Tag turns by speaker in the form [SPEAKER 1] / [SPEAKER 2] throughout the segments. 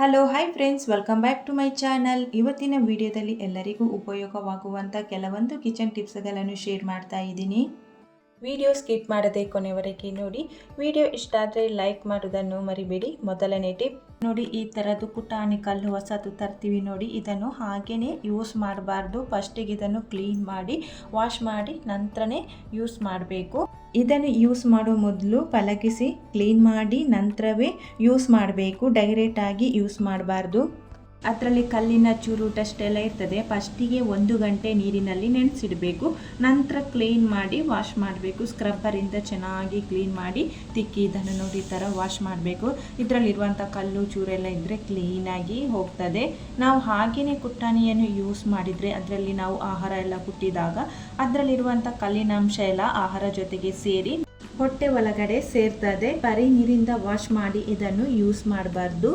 [SPEAKER 1] Hello hi friends welcome back to my channel ಇವತ್ತಿನ ವಿಡಿಯೋದಲ್ಲಿ ಎಲ್ಲರಿಗೂ ಉಪಯೋಗವಾಗುವಂಥ ಕೆಲವೊಂದು ಕಿಚನ್ ಟಿಪ್ಸ್ಗಳನ್ನು ಶೇರ್ ಮಾಡ್ತಾ ಇದ್ದೀನಿ. ವಿಡಿಯೋ ಸ್ಕಿಪ್ ಮಾಡದೆ ಕೊನೆವರೆಗೆ ನೋಡಿ. ವಿಡಿಯೋ ಇಷ್ಟ ಆದರೆ ಲೈಕ್ ಮಾಡೋದನ್ನು ಮರಿಬೇಡಿ. ಮೊದಲನೇ ಟಿಪ್ ನೋಡಿ, ಈ ಥರದ್ದು ಪುಟಾಣಿ ಕಲ್ಲು ಹೊಸದು ತರ್ತೀವಿ ನೋಡಿ. ಇದನ್ನು ಹಾಗೆಯೇ ಯೂಸ್ ಮಾಡಬಾರ್ದು. ಫಸ್ಟಿಗೆ ಇದನ್ನು ಕ್ಲೀನ್ ಮಾಡಿ ವಾಶ್ ಮಾಡಿ, ನಂತರನೇ ಯೂಸ್ ಮಾಡಬೇಕು. ಇದನ್ನು ಯೂಸ್ ಮಾಡೋ ಮೊದಲು ಪಲಕಿಸಿ ಕ್ಲೀನ್ ಮಾಡಿ ನಂತರವೇ ಯೂಸ್ ಮಾಡಬೇಕು ಡೈರೆಕ್ಟಾಗಿ ಯೂಸ್ ಮಾಡಬಾರ್ದು. ಅದರಲ್ಲಿ ಕಲ್ಲಿನ ಚೂರು ಎಲ್ಲ ಇರ್ತದೆ. ಫಸ್ಟಿಗೆ ಒಂದು ಗಂಟೆ ನೀರಿನಲ್ಲಿ ನೆನೆಸಿಡಬೇಕು. ನಂತರ ಕ್ಲೀನ್ ಮಾಡಿ ವಾಶ್ ಮಾಡಬೇಕು. ಸ್ಕ್ರಬ್ಬರಿಂದ ಚೆನ್ನಾಗಿ ಕ್ಲೀನ್ ಮಾಡಿ ತಿಕ್ಕಿ ಇದನ್ನು ನೋಡಿ ಥರ ವಾಶ್ ಮಾಡಬೇಕು. ಇದರಲ್ಲಿರುವಂಥ ಕಲ್ಲು ಚೂರೆಲ್ಲ ಇದ್ದರೆ ಕ್ಲೀನಾಗಿ ಹೋಗ್ತದೆ. ನಾವು ಹಾಗೆಯೇ ಕುಟ್ಟಾಣಿಯನ್ನು ಯೂಸ್ ಮಾಡಿದರೆ ಅದರಲ್ಲಿ ನಾವು ಆಹಾರ ಎಲ್ಲ ಕುಟ್ಟಿದಾಗ ಅದರಲ್ಲಿರುವಂಥ ಕಲ್ಲಿನ ಅಂಶ ಎಲ್ಲ ಆಹಾರ ಜೊತೆಗೆ ಸೇರಿ ಹೊಟ್ಟೆ ಒಳಗಡೆ ಸೇರ್ತದೆ. ಬರೀ ನೀರಿಂದ ವಾಶ್ ಮಾಡಿ ಇದನ್ನು ಯೂಸ್ ಮಾಡಬಾರ್ದು.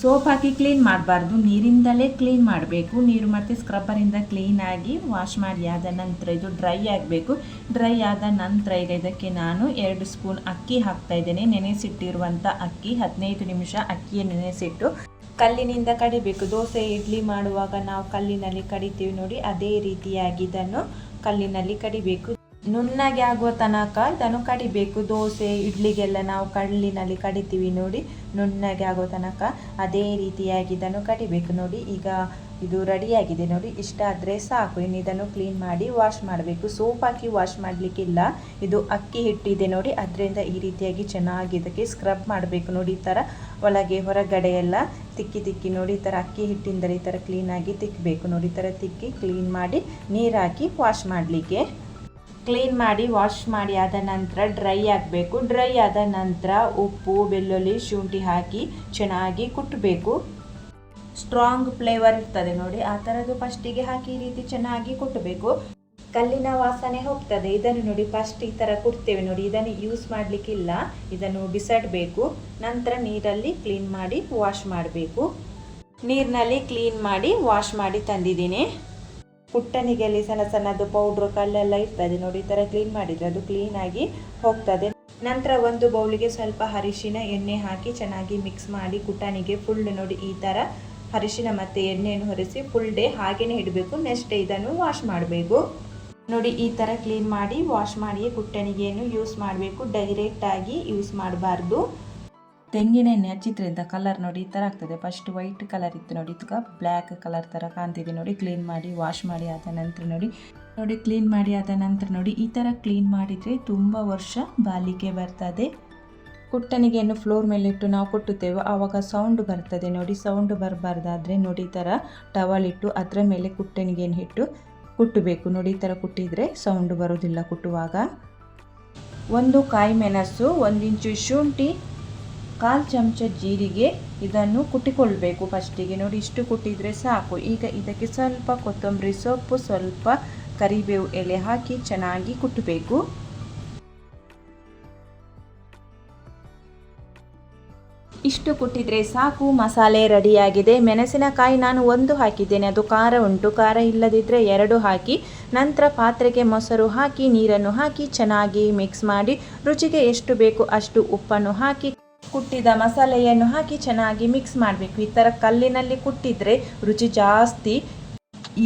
[SPEAKER 1] ಸೋಪ್ ಹಾಕಿ ಕ್ಲೀನ್ ಮಾಡಬಾರ್ದು, ನೀರಿಂದಲೇ ಕ್ಲೀನ್ ಮಾಡಬೇಕು. ನೀರು ಮತ್ತು ಸ್ಕ್ರಬ್ಬರಿಂದ ಕ್ಲೀನಾಗಿ ವಾಶ್ ಮಾಡಿ ಆದ ನಂತರ ಇದು ಡ್ರೈ ಆಗಬೇಕು. ಡ್ರೈ ಆದ ನಂತರ ಈಗ ಇದಕ್ಕೆ ನಾನು ಎರಡು ಸ್ಪೂನ್ ಅಕ್ಕಿ ಹಾಕ್ತಾ ಇದ್ದೇನೆ. ನೆನೆಸಿಟ್ಟಿರುವಂಥ ಅಕ್ಕಿ, ಹದಿನೈದು ನಿಮಿಷ ಅಕ್ಕಿಯ ನೆನೆಸಿಟ್ಟು ಕಲ್ಲಿನಿಂದ ಕಡಿಬೇಕು. ದೋಸೆ, ಇಡ್ಲಿ ಮಾಡುವಾಗ ನಾವು ಕಲ್ಲಿನಲ್ಲಿ ಕಡಿತೀವಿ ನೋಡಿ, ಅದೇ ರೀತಿಯಾಗಿ ಇದನ್ನು ಕಲ್ಲಿನಲ್ಲಿ ಕಡಿಬೇಕು. ನುಣ್ಣಗೆ ಆಗುವ ತನಕ ಇದನ್ನು ಕಡಿಬೇಕು. ದೋಸೆ, ಇಡ್ಲಿಗೆಲ್ಲ ನಾವು ಕಳ್ಳಿನಲ್ಲಿ ಕಡಿತೀವಿ ನೋಡಿ, ನುಣ್ಣಗೆ ಆಗೋ ತನಕ ಅದೇ ರೀತಿಯಾಗಿ ಇದನ್ನು ಕಡಿಬೇಕು ನೋಡಿ. ಈಗ ಇದು ರೆಡಿಯಾಗಿದೆ ನೋಡಿ. ಇಷ್ಟ ಆದರೆ ಸಾಕು. ಇನ್ನು ಇದನ್ನು ಕ್ಲೀನ್ ಮಾಡಿ ವಾಶ್ ಮಾಡಬೇಕು. ಸೋಪ್ ಹಾಕಿ ವಾಶ್ ಮಾಡಲಿಕ್ಕಿಲ್ಲ. ಇದು ಅಕ್ಕಿ ಹಿಟ್ಟಿದೆ ನೋಡಿ. ಅದರಿಂದ ಈ ರೀತಿಯಾಗಿ ಚೆನ್ನಾಗಿ ಇದಕ್ಕೆ ಸ್ಕ್ರಬ್ ಮಾಡಬೇಕು ನೋಡಿ. ಈ ಥರ ಒಳಗೆ ಹೊರಗಡೆ ಎಲ್ಲ ತಿಕ್ಕಿ ತಿಕ್ಕಿ ನೋಡಿ. ಈ ಥರ ಅಕ್ಕಿ ಹಿಟ್ಟಿಂದ ಈ ಥರ ಕ್ಲೀನಾಗಿ ತಿಕ್ಕಬೇಕು ನೋಡಿ. ಈ ಥರ ತಿಕ್ಕಿ ಕ್ಲೀನ್ ಮಾಡಿ ನೀರು ಹಾಕಿ ವಾಶ್ ಮಾಡಲಿಕ್ಕೆ. ಕ್ಲೀನ್ ಮಾಡಿ ವಾಶ್ ಮಾಡಿ ಆದ ನಂತರ ಡ್ರೈ ಆಗಬೇಕು. ಡ್ರೈ ಆದ ನಂತರ ಉಪ್ಪು, ಬೆಳ್ಳುಳ್ಳಿ, ಶುಂಠಿ ಹಾಕಿ ಚೆನ್ನಾಗಿ ಕುಟ್ಟಬೇಕು ಸ್ಟ್ರಾಂಗ್ ಫ್ಲೇವರ್ ಇರ್ತದೆ ನೋಡಿ. ಆ ಥರದ್ದು ಫಸ್ಟಿಗೆ ಹಾಕಿ ಈ ರೀತಿ ಚೆನ್ನಾಗಿ ಕುಟ್ಟಬೇಕು ಕಲ್ಲಿನ ವಾಸನೆ ಹೋಗ್ತದೆ. ಇದನ್ನು ನೋಡಿ ಫಸ್ಟ್ ಈ ಥರ ಕುಡ್ತೇವೆ ನೋಡಿ. ಇದನ್ನು ಯೂಸ್ ಮಾಡಲಿಕ್ಕಿಲ್ಲ. ಇದನ್ನು ಬಿಸಾಡಬೇಕು. ನಂತರ ನೀರಲ್ಲಿ ಕ್ಲೀನ್ ಮಾಡಿ ವಾಶ್ ಮಾಡಬೇಕು. ನೀರಿನಲ್ಲಿ ಕ್ಲೀನ್ ಮಾಡಿ ವಾಶ್ ಮಾಡಿ ತಂದಿದ್ದೀನಿ. ಪುಟ್ಟನಿಗೆಲ್ಲಿ ಸಣ್ಣ ಸಣ್ಣದು ಪೌಡ್ರು, ಕಲ್ಲೆಲ್ಲ ಇರ್ತದೆ ನೋಡಿ, ಈ ಥರ ಕ್ಲೀನ್ ಮಾಡಿದರೆ ಅದು ಕ್ಲೀನಾಗಿ ಹೋಗ್ತದೆ. ನಂತರ ಒಂದು ಬೌಲಿಗೆ ಸ್ವಲ್ಪ ಅರಿಶಿನ ಎಣ್ಣೆ ಹಾಕಿ ಚೆನ್ನಾಗಿ ಮಿಕ್ಸ್ ಮಾಡಿ ಕುಟ್ಟನಿಗೆ ಫುಲ್ ನೋಡಿ, ಈ ಥರ ಅರಿಶಿನ ಮತ್ತು ಎಣ್ಣೆಯನ್ನು ಹೊರಿಸಿ ಫುಲ್ ಡೇ ಹಾಗೇನೆ ಇಡಬೇಕು. ನೆಕ್ಸ್ಟ್ ಡೇ ಇದನ್ನು ವಾಶ್ ಮಾಡಬೇಕು. ನೋಡಿ, ಈ ಥರ ಕ್ಲೀನ್ ಮಾಡಿ ವಾಶ್ ಮಾಡಿ ಕುಟ್ಟಣಿಗೆಯನ್ನು ಯೂಸ್ ಮಾಡಬೇಕು. ಡೈರೆಕ್ಟಾಗಿ ಯೂಸ್ ಮಾಡಬಾರ್ದು. ತೆಂಗಿನ ಎಣ್ಣೆ ಹಚ್ಚಿದ್ರಿಂದ ಕಲರ್ ನೋಡಿ, ಈ ಥರ ಆಗ್ತದೆ. ಫಸ್ಟ್ ವೈಟ್ ಕಲರ್ ಇತ್ತು ನೋಡಿ ಇದು ಬ್ಲ್ಯಾಕ್ ಕಲರ್ ಥರ ಕಾಣ್ತಿದೆ ನೋಡಿ. ಕ್ಲೀನ್ ಮಾಡಿ ವಾಶ್ ಮಾಡಿ ಆದ ನಂತರ ನೋಡಿ. ನೋಡಿ ಕ್ಲೀನ್ ಮಾಡಿ ಆದ ನಂತರ ನೋಡಿ, ಈ ಥರ ಕ್ಲೀನ್ ಮಾಡಿದರೆ ತುಂಬ ವರ್ಷ ಬಾಲಿಕೆ ಬರ್ತದೆ. ಕುಟ್ಟಣಿಗೆಯನ್ನು ಫ್ಲೋರ್ ಮೇಲೆ ಇಟ್ಟು ನಾವು ಕುಟ್ಟುತ್ತೇವೆ. ಆವಾಗ ಸೌಂಡ್ ಬರ್ತದೆ ನೋಡಿ. ಸೌಂಡ್ ಬರಬಾರ್ದಾದರೆ ನೋಡಿ, ಈ ಥರ ಟವಲ್ ಇಟ್ಟು ಅದರ ಮೇಲೆ ಕುಟ್ಟಣಿಗೆಯನ್ನು ಇಟ್ಟು ಕುಟ್ಟಬೇಕು. ನೋಡಿ, ಈ ಥರ ಕುಟ್ಟಿದರೆ ಸೌಂಡ್ ಬರೋದಿಲ್ಲ ಕುಟ್ಟುವಾಗ. ಒಂದು ಕಾಯಿ ಮೆಣಸು, ಒಂದು ಇಂಚು ಶುಂಠಿ ಕಾಲು ಚಮಚ ಜೀರಿಗೆ ಇದನ್ನು ಕುಟ್ಟಿಕೊಳ್ಬೇಕು ಫಸ್ಟಿಗೆ. ನೋಡಿ, ಇಷ್ಟು ಕುಟ್ಟಿದರೆ ಸಾಕು. ಈಗ ಇದಕ್ಕೆ ಸ್ವಲ್ಪ ಕೊತ್ತಂಬರಿ ಸೊಪ್ಪು, ಸ್ವಲ್ಪ ಕರಿಬೇವು ಎಲೆ ಹಾಕಿ ಚೆನ್ನಾಗಿ ಕುಟ್ಟಬೇಕು. ಇಷ್ಟು ಕುಟ್ಟಿದರೆ ಸಾಕು. ಮಸಾಲೆ ರೆಡಿಯಾಗಿದೆ. ಮೆಣಸಿನಕಾಯಿ ನಾನು ಒಂದು ಹಾಕಿದ್ದೇನೆ. ಅದು ಖಾರ ಉಂಟು. ಖಾರ ಇಲ್ಲದಿದ್ದರೆ ಎರಡು ಹಾಕಿ, ನಂತರ ಪಾತ್ರೆಗೆ ಮೊಸರು ಹಾಕಿ, ನೀರನ್ನು ಹಾಕಿ ಚೆನ್ನಾಗಿ ಮಿಕ್ಸ್ ಮಾಡಿ, ರುಚಿಗೆ ಎಷ್ಟು ಬೇಕು ಅಷ್ಟು ಉಪ್ಪನ್ನು ಹಾಕಿ ಕುಟ್ಟಿದ ಮಸಾಲೆಯನ್ನು ಹಾಕಿ ಚೆನ್ನಾಗಿ ಮಿಕ್ಸ್ ಮಾಡಬೇಕು. ಈ ಥರ ಕಲ್ಲಿನಲ್ಲಿ ಕುಟ್ಟಿದರೆ ರುಚಿ ಜಾಸ್ತಿ.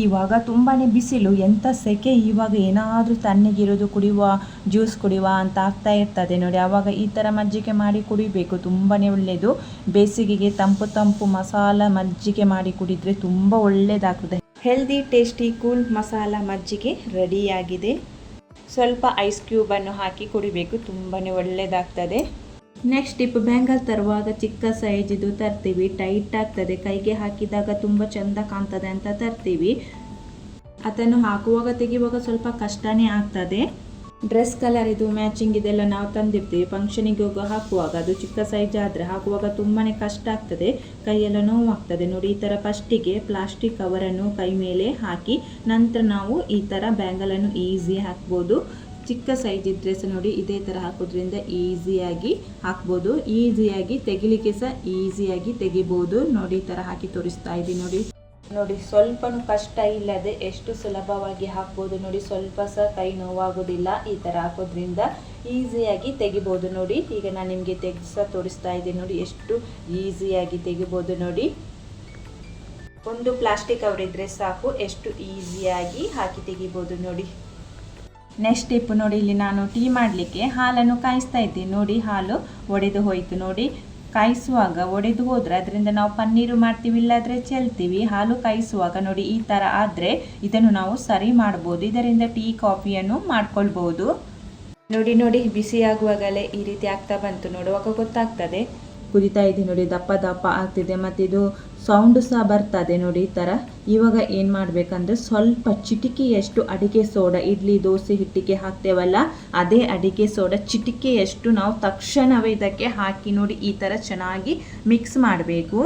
[SPEAKER 1] ಇವಾಗ ತುಂಬಾ ಬಿಸಿಲು. ಎಂಥ ಸೆಕೆ? ಇವಾಗ ಏನಾದರೂ ತಣ್ಣಗಿರೋದು ಕುಡಿಯುವ, ಜ್ಯೂಸ್ ಕುಡಿಯುವ ಅಂತ ಆಗ್ತಾ ಇರ್ತದೆ ನೋಡಿ. ಆವಾಗ ಈ ಥರ ಮಜ್ಜಿಗೆ ಮಾಡಿ ಕುಡಿಬೇಕು. ತುಂಬಾ ಒಳ್ಳೆಯದು ಬೇಸಿಗೆಗೆ ತಂಪು ತಂಪು ಮಸಾಲ ಮಜ್ಜಿಗೆ ಮಾಡಿ ಕುಡಿದರೆ ತುಂಬ ಒಳ್ಳೆಯದಾಗ್ತದೆ ಹೆಲ್ದಿ ಟೇಸ್ಟಿ ಕೂಲ್ ಮಸಾಲ ಮಜ್ಜಿಗೆ ರೆಡಿಯಾಗಿದೆ. ಸ್ವಲ್ಪ ಐಸ್ ಕ್ಯೂಬನ್ನು ಹಾಕಿ ಕುಡಿಬೇಕು. ತುಂಬಾ ಒಳ್ಳೆಯದಾಗ್ತದೆ ನೆಕ್ಸ್ಟ್ ಟಿಪ್ ಬ್ಯಾಂಗಲ್ ತರುವಾಗ ಚಿಕ್ಕ ಸೈಜ್ ಇದು ತರ್ತೀವಿ. ಟೈಟ್ ಆಗ್ತದೆ. ಕೈಗೆ ಹಾಕಿದಾಗ ತುಂಬ ಚೆಂದ ಕಾಣ್ತದೆ ಅಂತ ತರ್ತೀವಿ. ಅದನ್ನು ಹಾಕುವಾಗ ತೆಗೆಯುವಾಗ ಸ್ವಲ್ಪ ಕಷ್ಟನೇ ಆಗ್ತದೆ. ಡ್ರೆಸ್ ಕಲರ್ ಇದು ಮ್ಯಾಚಿಂಗ್ ಇದೆಲ್ಲ ನಾವು ತಂದಿರ್ತೀವಿ. ಫಂಕ್ಷನಿಗೆ ಹೋಗೋ ಹಾಕುವಾಗ ಅದು ಚಿಕ್ಕ ಸೈಜ್ ಆದರೆ ಹಾಕುವಾಗ ತುಂಬಾ ಕಷ್ಟ ಆಗ್ತದೆ. ಕೈಯೆಲ್ಲ ನೋವಾಗ್ತದೆ. ನೋಡಿ, ಈ ಥರ ಫಸ್ಟಿಗೆ ಪ್ಲಾಸ್ಟಿಕ್ ಕವರನ್ನು ಕೈ ಮೇಲೆ ಹಾಕಿ ನಂತರ ನಾವು ಈ ಥರ ಬ್ಯಾಂಗಲನ್ನು ಈಸಿ ಹಾಕ್ಬೋದು. ಚಿಕ್ಕ ಸೈಜ್ ಇದ್ದರೆ ಸಹ ನೋಡಿ ಇದೇ ಥರ ಹಾಕೋದ್ರಿಂದ ಈಸಿಯಾಗಿ ಹಾಕ್ಬೋದು. ಈಸಿಯಾಗಿ ತೆಗಿಲಿಕ್ಕೆ ಸಹ ಈಸಿಯಾಗಿ ತೆಗಿಬೋದು. ನೋಡಿ ಈ ಥರ ಹಾಕಿ ತೋರಿಸ್ತಾ ಇದ್ದೀನಿ ನೋಡಿ. ನೋಡಿ ಸ್ವಲ್ಪನೂ ಕಷ್ಟ ಇಲ್ಲದೆ ಎಷ್ಟು ಸುಲಭವಾಗಿ ಹಾಕ್ಬೋದು ನೋಡಿ. ಸ್ವಲ್ಪ ಸಹ ಕೈ ನೋವಾಗೋದಿಲ್ಲ ಈ ಥರ ಹಾಕೋದ್ರಿಂದ ಈಸಿಯಾಗಿ ತೆಗಿಬೋದು ನೋಡಿ. ಈಗ ನಾನು ನಿಮಗೆ ತೆಗೆಸ ತೋರಿಸ್ತಾ ಇದ್ದೀನಿ ನೋಡಿ ಎಷ್ಟು ಈಸಿಯಾಗಿ ತೆಗಿಬೋದು ನೋಡಿ. ಒಂದು ಪ್ಲಾಸ್ಟಿಕ್ ಅವರಿದ್ರೆ ಸಾಕು ಎಷ್ಟು ಈಸಿಯಾಗಿ ಹಾಕಿ ತೆಗಿಬೋದು ನೋಡಿ. ನೆಕ್ಸ್ಟ್ ಸ್ಟೆಪ್ ನೋಡಿ, ಇಲ್ಲಿ ನಾನು ಟೀ ಮಾಡಲಿಕ್ಕೆ ಹಾಲನ್ನು ಕಾಯಿಸ್ತಾ ಇದ್ದೀನಿ. ನೋಡಿ, ಹಾಲು ಒಡೆದು ಹೋಯಿತು. ನೋಡಿ, ಕಾಯಿಸುವಾಗ ಒಡೆದು ಹೋದರೆ ಅದರಿಂದ ನಾವು ಪನ್ನೀರು ಮಾಡ್ತೀವಿ, ಇಲ್ಲಾದರೆ ಚೆಲ್ತೀವಿ. ಹಾಲು ಕಾಯಿಸುವಾಗ ನೋಡಿ, ಈ ಥರ ಆದರೆ ಇದನ್ನು ನಾವು ಸರಿ ಮಾಡ್ಬೋದು. ಇದರಿಂದ ಟೀ, ಕಾಫಿಯನ್ನು ಮಾಡ್ಕೊಳ್ಬೋದು. ನೋಡಿ ನೋಡಿ, ಬಿಸಿಯಾಗುವಾಗಲೇ ಈ ರೀತಿ ಆಗ್ತಾ ಬಂತು. ನೋಡುವಾಗ ಗೊತ್ತಾಗ್ತದೆ. ಕುದಿತಾ ಇದೆ ನೋಡಿ, ದಪ್ಪ ದಪ್ಪ ಆಗ್ತಿದೆ ಮತ್ತು ಇದು ಸೌಂಡ್ ಸಹ ಬರ್ತದೆ ನೋಡಿ ಈ ಥರ ಇವಾಗ ಏನು ಮಾಡಬೇಕಂದ್ರೆ ಸ್ವಲ್ಪ ಚಿಟಿಕೆಯಷ್ಟು ಅಡಿಕೆ ಸೋಡಾ, ಇಡ್ಲಿ, ದೋಸೆ, ಹಿಟ್ಟಿಗೆ ಹಾಕ್ತೇವಲ್ಲ, ಅದೇ ಅಡಿಕೆ ಸೋಡಾ ಚಿಟಿಕೆಯಷ್ಟು ನಾವು ತಕ್ಷಣವೇ ಇದಕ್ಕೆ ಹಾಕಿ ನೋಡಿ ಈ ಥರ ಚೆನ್ನಾಗಿ ಮಿಕ್ಸ್ ಮಾಡಬೇಕು.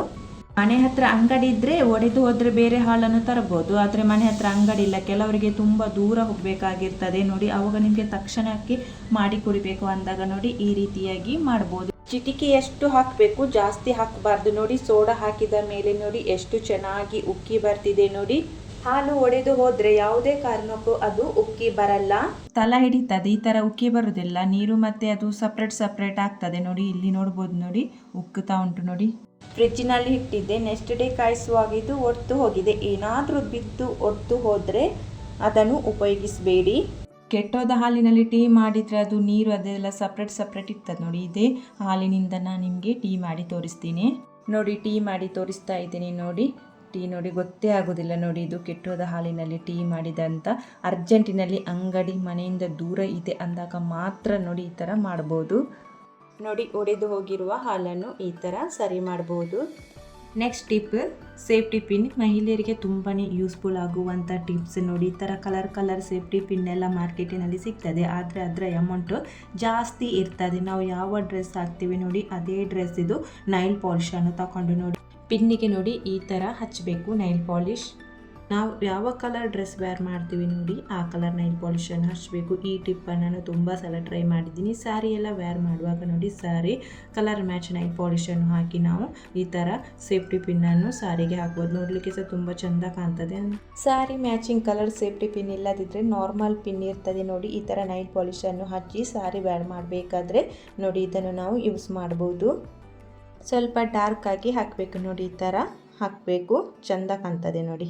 [SPEAKER 1] ಮನೆ ಹತ್ರ ಅಂಗಡಿ ಇದ್ರೆ ಒಡೆದು ಹೋದ್ರೆ ಬೇರೆ ಹಾಲನ್ನು ತರಬಹುದು ಆದರೆ ಮನೆ ಹತ್ರ ಅಂಗಡಿ ಇಲ್ಲ, ಕೆಲವರಿಗೆ ತುಂಬ ದೂರ ಹೋಗಬೇಕಾಗಿರ್ತದೆ ನೋಡಿ, ಅವಾಗ ನಿಮಗೆ ತಕ್ಷಣಕ್ಕೆ ಮಾಡಿ ಕುಡಿಬೇಕು ಅಂದಾಗ ನೋಡಿ ಈ ರೀತಿಯಾಗಿ ಮಾಡ್ಬೋದು. ಚಿಟಿಕೆಯಷ್ಟು ಹಾಕಬೇಕು ಜಾಸ್ತಿ ಹಾಕಬಾರ್ದು. ನೋಡಿ ಸೋಡಾ ಹಾಕಿದ ಮೇಲೆ ನೋಡಿ ಎಷ್ಟು ಚೆನ್ನಾಗಿ ಉಕ್ಕಿ ಬರ್ತಿದೆ ನೋಡಿ. ಹಾಲು ಒಡೆದು ಹೋದ್ರೆ ಯಾವುದೇ ಕಾರಣಕ್ಕೂ ಅದು ಉಕ್ಕಿ ಬರಲ್ಲ. ತಲ ಹಿಡಿತದೆ ಈ ತರ ಉಕ್ಕಿ ಬರುದಿಲ್ಲ ನೀರು ಮತ್ತೆ ಅದು ಸಪ್ರೇಟ್ ಸಪ್ರೇಟ್ ಆಗ್ತದೆ. ನೋಡಿ ಇಲ್ಲಿ ನೋಡ್ಬೋದು ನೋಡಿ ಉಕ್ಕುತ್ತಾ ಉಂಟು ನೋಡಿ. ಫ್ರಿಜ್ಜಿನಲ್ಲಿ ಇಟ್ಟಿದ್ದೆ. ನೆಕ್ಸ್ಟ್ ಡೇ ಕಾಯಿಸುವಾಗ ಇದು ಒಡ್ತು ಹೋಗಿದೆ. ಏನಾದರೂ ಬಿದ್ದು ಒಡ್ತು ಹೋದರೆ ಅದನ್ನು ಉಪಯೋಗಿಸಬೇಡಿ. ಕೆಟ್ಟೋದ ಹಾಲಿನಲ್ಲಿ ಟೀ ಮಾಡಿದರೆ ಅದು ನೀರು, ಅದೆಲ್ಲ ಸಪ್ರೇಟ್ ಸಪ್ರೇಟ್ ಇರ್ತದೆ ನೋಡಿ. ಇದೇ ಹಾಲಿನಿಂದ ನಾನು ನಿಮಗೆ ಟೀ ಮಾಡಿ ತೋರಿಸ್ತೀನಿ. ನೋಡಿ, ಟೀ ಮಾಡಿ ತೋರಿಸ್ತಾ ಇದ್ದೀನಿ ನೋಡಿ. ಟೀ ನೋಡಿ, ಗೊತ್ತೇ ಆಗೋದಿಲ್ಲ ನೋಡಿ ಇದು ಕೆಟ್ಟೋದ ಹಾಲಿನಲ್ಲಿ ಟೀ ಮಾಡಿದಂತ ಅರ್ಜೆಂಟಿನಲ್ಲಿ ಅಂಗಡಿ ಮನೆಯಿಂದ ದೂರ ಇದೆ ಅಂದಾಗ ಮಾತ್ರ ನೋಡಿ ಈ ಥರ ಮಾಡ್ಬೋದು. ನೋಡಿ, ಒಡೆದು ಹೋಗಿರುವ ಹಾಲನ್ನು ಈ ಥರ ಸರಿ ಮಾಡ್ಬೋದು. ನೆಕ್ಸ್ಟ್ ಟಿಪ್ ಸೇಫ್ಟಿ ಪಿನ್ ಮಹಿಳೆಯರಿಗೆ ತುಂಬಾ ಯೂಸ್ಫುಲ್ ಆಗುವಂಥ ಟಿಪ್ಸ್ ನೋಡಿ, ಈ ಥರ ಕಲರ್ ಕಲರ್ ಸೇಫ್ಟಿ ಪಿನ್ ಎಲ್ಲ ಮಾರ್ಕೆಟಿನಲ್ಲಿ ಸಿಗ್ತದೆ. ಆದರೆ ಅದರ ಅಮೌಂಟು ಜಾಸ್ತಿ ಇರ್ತದೆ. ನಾವು ಯಾವ ಡ್ರೆಸ್ ಹಾಕ್ತೀವಿ ನೋಡಿ, ಅದೇ ಡ್ರೆಸ್ ಇದು ನೈಲ್ ಪಾಲಿಶನ್ನು ತಗೊಂಡು ನೋಡಿ. ಪಿನ್ನಿಗೆ ನೋಡಿ, ಈ ಥರ ಹಚ್ಚಬೇಕು ನೈಲ್ ಪಾಲಿಶ್ ನಾವು ಯಾವ ಕಲರ್ ಡ್ರೆಸ್ ವೇರ್ ಮಾಡ್ತೀವಿ ನೋಡಿ, ಆ ಕಲರ್ ನೈಲ್ ಪಾಲಿಷನ್ನು ಹಚ್ಚಬೇಕು ಈ ಟಿಪ್ಪನ್ನು ನಾನು ತುಂಬ ಸಲ ಟ್ರೈ ಮಾಡಿದ್ದೀನಿ. ಸ್ಯಾರಿ ಎಲ್ಲ ವೇರ್ ಮಾಡುವಾಗ ನೋಡಿ ಸ್ಯಾರಿ ಕಲರ್ ಮ್ಯಾಚ್ ನೈಲ್ ಪಾಲಿಷನ್ನು ಹಾಕಿ ನಾವು ಈ ಥರ ಸೇಫ್ಟಿ ಪಿನ್ನನ್ನು ಸಾರಿಗೆ ಹಾಕ್ಬೋದು. ನೋಡಲಿಕ್ಕೆ ಸಹ ತುಂಬ ಚೆಂದ ಕಾಣ್ತದೆ sari matching colour safety pin ಇಲ್ಲದಿದ್ದರೆ ನಾರ್ಮಲ್ ಪಿನ್ ಇರ್ತದೆ ನೋಡಿ. ಈ ಥರ ನೈಲ್ ಪಾಲಿಷನ್ನು ಹಚ್ಚಿ ಸ್ಯಾರಿ ವೇರ್ ಮಾಡಬೇಕಾದ್ರೆ ನೋಡಿ, ಇದನ್ನು ನಾವು ಯೂಸ್ ಮಾಡ್ಬೋದು. ಸ್ವಲ್ಪ ಡಾರ್ಕ್ ಆಗಿ ಹಾಕಬೇಕು ನೋಡಿ, ಈ ಥರ ಹಾಕಬೇಕು. ಚೆಂದ ಕಾಣ್ತದೆ ನೋಡಿ.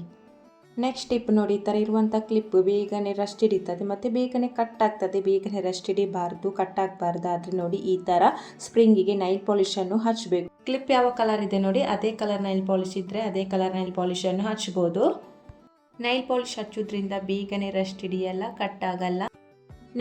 [SPEAKER 1] ನೆಕ್ಸ್ಟ್ ಟಿಪ್ ನೋಡಿ, ಈ ಥರ ಇರುವಂಥ ಕ್ಲಿಪ್ ಬೇಗನೆ ರಸ್ಟ್ ಹಿಡಿತದೆ, ಮತ್ತು ಬೇಗನೆ ಕಟ್ ಆಗ್ತದೆ, ಬೇಗನೆ ರಸ್ಟ್ ಹಿಡಿಬಾರ್ದು ಕಟ್ ಆಗಬಾರ್ದು. ಆದರೆ ನೋಡಿ, ಈ ಥರ ಸ್ಪ್ರಿಂಗಿಗೆ ನೈಲ್ ಪಾಲಿಶನ್ನು ಹಚ್ಚಬೇಕು ಕ್ಲಿಪ್ ಯಾವ ಕಲರ್ ಇದೆ ನೋಡಿ, ಅದೇ ಕಲರ್ ನೈಲ್ ಪಾಲಿಶ್ ಇದ್ದರೆ ಅದೇ ಕಲರ್ ನೈಲ್ ಪಾಲಿಶನ್ನು ಹಚ್ಬೋದು. ನೈಲ್ ಪಾಲಿಶ್ ಹಚ್ಚೋದ್ರಿಂದ ಬೇಗನೆ ರಸ್ಟ್ ಹಿಡಿಯಲ್ಲ ಕಟ್ ಆಗಲ್ಲ.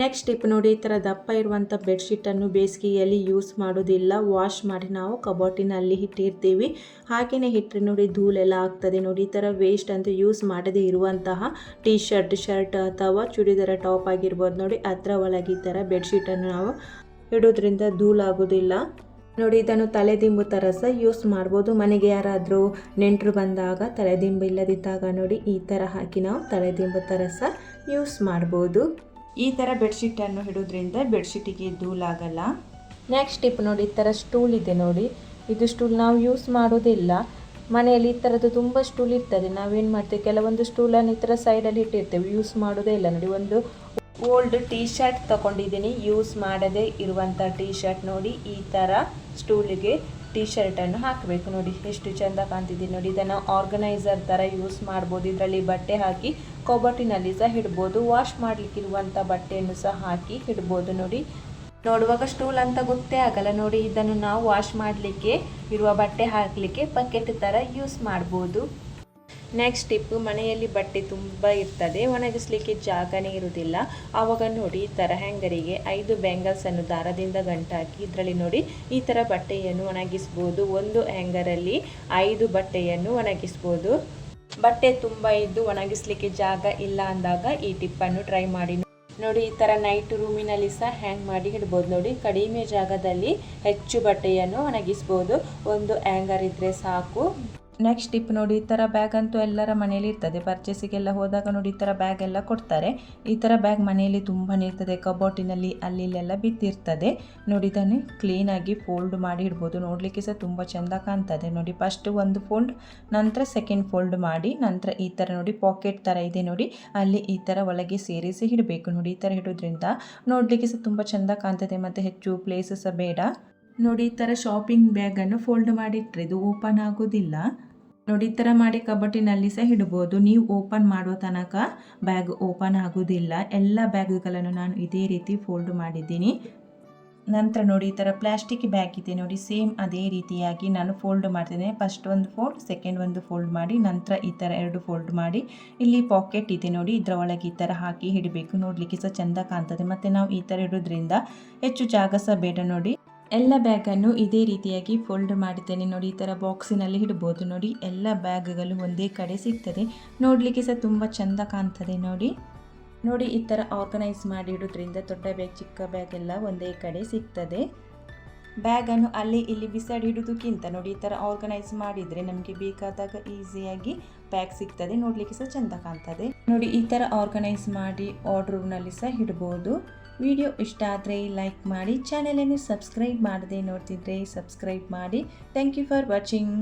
[SPEAKER 1] ನೆಕ್ಸ್ಟ್ ಟಿಪ್ ನೋಡಿ, ಈ ಥರ ದಪ್ಪ ಇರುವಂಥ ಬೆಡ್ಶೀಟನ್ನು ಬೇಸಿಗೆಯಲ್ಲಿ ಯೂಸ್ ಮಾಡೋದಿಲ್ಲ. ವಾಶ್ ಮಾಡಿ ನಾವು ಕಬೋಟಿನಲ್ಲಿ ಇಟ್ಟಿರ್ತೀವಿ. ಹಾಗೆಯೇ ಇಟ್ಟರೆ ನೋಡಿ ಧೂಳೆಲ್ಲ ಆಗ್ತದೆ. ನೋಡಿ, ಈ ಥರ ವೇಸ್ಟ್ ಅಂತ ಯೂಸ್ ಮಾಡದೇ ಇರುವಂತಹ ಟೀ ಶರ್ಟ್ ಶರ್ಟ್ ಅಥವಾ ಚೂಡಿದಾರ ಟಾಪ್ ಆಗಿರ್ಬೋದು. ನೋಡಿ ಅದರ ಒಳಗೆ ಈ ಥರ ಬೆಡ್ಶೀಟನ್ನು ನಾವು ಇಡೋದ್ರಿಂದ ಧೂಳಾಗೋದಿಲ್ಲ. ನೋಡಿ, ಇದನ್ನು ತಲೆದಿಂಬು ಥರ ಸಹ ಯೂಸ್ ಮಾಡ್ಬೋದು. ಮನೆಗೆ ಯಾರಾದರೂ ನೆಂಟರು ಬಂದಾಗ ತಲೆದಿಂಬು ಇಲ್ಲದಿದ್ದಾಗ ನೋಡಿ, ಈ ಥರ ಹಾಕಿ ನಾವು ತಲೆದಿಂಬು ಥರ ಸಹ ಯೂಸ್ ಮಾಡ್ಬೋದು. ಈ ಥರ ಬೆಡ್ಶೀಟನ್ನು ಇಡೋದ್ರಿಂದ ಬೆಡ್ಶೀಟಿಗೆ ಧೂಲಾಗಲ್ಲ ನೆಕ್ಸ್ಟ್ ಟಿಪ್ ನೋಡಿ, ಈ ಥರ ಸ್ಟೂಲ್ ಇದೆ ನೋಡಿ. ಇದು ಸ್ಟೂಲ್ ನಾವು ಯೂಸ್ ಮಾಡೋದಿಲ್ಲ ಮನೆಯಲ್ಲಿ ಈ ಥರದ್ದು ತುಂಬ ಸ್ಟೂಲ್ ಇರ್ತದೆ. ನಾವೇನು ಮಾಡ್ತೇವೆ? ಕೆಲವೊಂದು ಸ್ಟೂಲನ್ನು ಈ ಥರ ಸೈಡಲ್ಲಿ ಇಟ್ಟಿರ್ತೇವೆ. ಯೂಸ್ ಮಾಡೋದೇ ಇಲ್ಲ. ನೋಡಿ, ಒಂದು ಓಲ್ಡ್ ಟೀ ಶರ್ಟ್ ತಗೊಂಡಿದ್ದೀನಿ. ಯೂಸ್ ಮಾಡದೇ ಇರುವಂಥ ಟೀ ಶರ್ಟ್ ನೋಡಿ ಈ ಥರ ಸ್ಟೂಲಿಗೆ ಟೀ ಶರ್ಟನ್ನು ಹಾಕಬೇಕು ನೋಡಿ. ಎಷ್ಟು ಚೆಂದ ಕಾಣ್ತಿದೆ ನೋಡಿ. ಇದನ್ನು ಆರ್ಗನೈಸರ್ ಥರ ಯೂಸ್ ಮಾಡ್ಬೋದು. ಇದರಲ್ಲಿ ಬಟ್ಟೆ ಹಾಕಿ ಕೊಬ್ಬಟ್ಟಿನಲ್ಲಿ ಸಹ ಇಡ್ಬೋದು. ವಾಶ್ ಮಾಡಲಿಕ್ಕಿರುವಂಥ ಬಟ್ಟೆಯನ್ನು ಸಹ ಹಾಕಿ ಇಡ್ಬೋದು ನೋಡಿ. ನೋಡುವಾಗ ಸ್ಟೂಲ್ ಅಂತ ಗೊತ್ತೇ ಆಗಲ್ಲ ನೋಡಿ. ಇದನ್ನು ನಾವು ವಾಶ್ ಮಾಡಲಿಕ್ಕೆ ಇರುವ ಬಟ್ಟೆ ಹಾಕಲಿಕ್ಕೆ ಬಕೆಟ್ ಥರ ಯೂಸ್ ಮಾಡ್ಬೋದು. ನೆಕ್ಸ್ಟ್ ಟಿಪ್ಪು ಮನೆಯಲ್ಲಿ ಬಟ್ಟೆ ತುಂಬ ಇರ್ತದೆ. ಒಣಗಿಸ್ಲಿಕ್ಕೆ ಜಾಗನೇ ಇರುವುದಿಲ್ಲ. ಆವಾಗ ನೋಡಿ, ಈ ಥರ ಹ್ಯಾಂಗರಿಗೆ ಐದು ಬ್ಯಾಂಗಲ್ಸನ್ನು ದಾರದಿಂದ ಗಂಟಾಕಿ, ಇದರಲ್ಲಿ ನೋಡಿ ಈ ಥರ ಬಟ್ಟೆಯನ್ನು ಒಣಗಿಸ್ಬೋದು. ಒಂದು ಹ್ಯಾಂಗರಲ್ಲಿ ಐದು ಬಟ್ಟೆಯನ್ನು ಒಣಗಿಸ್ಬೋದು. ಬಟ್ಟೆ ತುಂಬ ಇದ್ದು ಒಣಗಿಸ್ಲಿಕ್ಕೆ ಜಾಗ ಇಲ್ಲ ಅಂದಾಗ ಈ ಟಿಪ್ಪನ್ನು ಟ್ರೈ ಮಾಡಿ ನೋಡಿ. ಈ ಥರ ನೈಟ್ ರೂಮಿನಲ್ಲಿ ಸಹ ಹ್ಯಾಂಗ್ ಮಾಡಿ ಇಡ್ಬೋದು. ನೋಡಿ, ಕಡಿಮೆ ಜಾಗದಲ್ಲಿ ಹೆಚ್ಚು ಬಟ್ಟೆಯನ್ನು ಒಣಗಿಸ್ಬೋದು. ಒಂದು ಹ್ಯಾಂಗರ್ ಇದ್ದರೆ ಸಾಕು. ನೆಕ್ಸ್ಟ್ ಟಿಪ್ ನೋಡಿ, ಈ ಥರ ಬ್ಯಾಗ್ ಅಂತೂ ಎಲ್ಲರ ಮನೇಲಿ ಇರ್ತದೆ. ಪರ್ಚೇಸಿಗೆಲ್ಲ ಹೋದಾಗ ನೋಡಿ, ಈ ಥರ ಬ್ಯಾಗ್ ಎಲ್ಲ ಕೊಡ್ತಾರೆ. ಈ ಥರ ಬ್ಯಾಗ್ ಮನೆಯಲ್ಲಿ ತುಂಬಾ ಇರ್ತದೆ. ಕಬೋಟಿನಲ್ಲಿ ಅಲ್ಲಿ ಬಿದ್ದಿರ್ತದೆ. ನೋಡಿ, ಇದನ್ನು ಕ್ಲೀನಾಗಿ ಫೋಲ್ಡ್ ಮಾಡಿ ಇಡ್ಬೋದು. ನೋಡಲಿಕ್ಕೆ ಸಹ ತುಂಬ ಚೆಂದ ಕಾಣ್ತದೆ. ನೋಡಿ ಫಸ್ಟ್ ಒಂದು ಫೋಲ್ಡ್ ನಂತರ ಸೆಕೆಂಡ್ ಫೋಲ್ಡ್ ಮಾಡಿ, ನಂತರ ಈ ಥರ ನೋಡಿ ಪಾಕೆಟ್ ಥರ ಇದೆ ನೋಡಿ, ಅಲ್ಲಿ ಈ ಥರ ಒಳಗೆ ಸೇರಿಸಿ ಇಡಬೇಕು. ನೋಡಿ, ಈ ಥರ ಇಡೋದ್ರಿಂದ ನೋಡಲಿಕ್ಕೆ ಸಹ ತುಂಬ ಚೆಂದ ಕಾಣ್ತದೆ. ಮತ್ತು ಹೆಚ್ಚು ಪ್ಲೇಸಸ್ ಬೇಡ. ನೋಡಿ ಈ ಥರ ಶಾಪಿಂಗ್ ಬ್ಯಾಗನ್ನು ಫೋಲ್ಡ್ ಮಾಡಿಟ್ರೆ ಇದು ಓಪನ್ ಆಗೋದಿಲ್ಲ. ನೋಡಿ ಈ ಥರ ಮಾಡಿ ಕಬಟ್ಟಿನಲ್ಲಿ ಸಹ ಇಡ್ಬೋದು. ನೀವು ಓಪನ್ ಮಾಡೋ ತನಕ ಬ್ಯಾಗ್ ಓಪನ್ ಆಗೋದಿಲ್ಲ. ಎಲ್ಲ ಬ್ಯಾಗ್ಗಳನ್ನು ನಾನು ಇದೇ ರೀತಿ ಫೋಲ್ಡ್ ಮಾಡಿದ್ದೀನಿ. ನಂತರ ನೋಡಿ ಈ ಥರ ಪ್ಲಾಸ್ಟಿಕ್ ಬ್ಯಾಗ್ ಇದೆ. ನೋಡಿ ಸೇಮ್ ಅದೇ ರೀತಿಯಾಗಿ ನಾನು ಫೋಲ್ಡ್ ಮಾಡ್ತೇನೆ ಫಸ್ಟ್ ಒಂದು ಫೋಲ್ಡ್ ಸೆಕೆಂಡ್ ಒಂದು ಫೋಲ್ಡ್ ಮಾಡಿ, ನಂತರ ಈ ಥರ ಎರಡು ಫೋಲ್ಡ್ ಮಾಡಿ. ಇಲ್ಲಿ ಪಾಕೆಟ್ ಇದೆ. ನೋಡಿ ಇದರ ಒಳಗೆ ಈ ಥರ ಹಾಕಿ ಹಿಡಬೇಕು ನೋಡಲಿಕ್ಕೆ ಸಹ ಚೆಂದ ಕಾಣ್ತದೆ. ಮತ್ತು ನಾವು ಈ ಥರ ಇಡೋದ್ರಿಂದ ಹೆಚ್ಚು ಜಾಗ ಸಹ ಬೇಡ. ನೋಡಿ ಎಲ್ಲ ಬ್ಯಾಗನ್ನು ಇದೇ ರೀತಿಯಾಗಿ ಫೋಲ್ಡ್ ಮಾಡಿದ್ದೇನೆ. ನೋಡಿ, ಈ ಥರ ಬಾಕ್ಸಿನಲ್ಲಿ ಇಡ್ಬೋದು. ನೋಡಿ, ಎಲ್ಲ ಬ್ಯಾಗ್ಗಳು ಒಂದೇ ಕಡೆ ಸಿಗ್ತದೆ. ನೋಡಲಿಕ್ಕೆ ಸಹ ತುಂಬ ಚೆಂದ ಕಾಣ್ತದೆ. ನೋಡಿ ನೋಡಿ, ಈ ಥರ ಆರ್ಗನೈಸ್ ಮಾಡಿ ಇಡೋದ್ರಿಂದ ದೊಡ್ಡ ಬ್ಯಾಗ್, ಚಿಕ್ಕ ಬ್ಯಾಗ್ ಎಲ್ಲ ಒಂದೇ ಕಡೆ ಸಿಗ್ತದೆ. ಬ್ಯಾಗನ್ನು ಅಲ್ಲಿ ಇಲ್ಲಿ ಬಿಸಾಡಿ ಇಡೋದಕ್ಕಿಂತ ನೋಡಿ, ಈ ಥರ ಆರ್ಗನೈಸ್ ಮಾಡಿದರೆ ನಮಗೆ ಬೇಕಾದಾಗ ಈಸಿಯಾಗಿ ಬ್ಯಾಗ್ ಸಿಗ್ತದೆ. ನೋಡಲಿಕ್ಕೆ ಸಹ ಚೆಂದ ಕಾಣ್ತದೆ. ನೋಡಿ, ಈ ಥರ ಆರ್ಗನೈಸ್ ಮಾಡಿ ಆರ್ಡ್ರೂಮ್ನಲ್ಲಿ ಸಹ ಇಡ್ಬೋದು. ವಿಡಿಯೋ ಇಷ್ಟ ಆದರೆ ಲೈಕ್ ಮಾಡಿ, ಚಾನಲನ್ನು ಸಬ್ಸ್ಕ್ರೈಬ್ ಮಾಡದೆ ನೋಡ್ತಿದ್ರೆ ಸಬ್ಸ್ಕ್ರೈಬ್ ಮಾಡಿ. Thank you for watching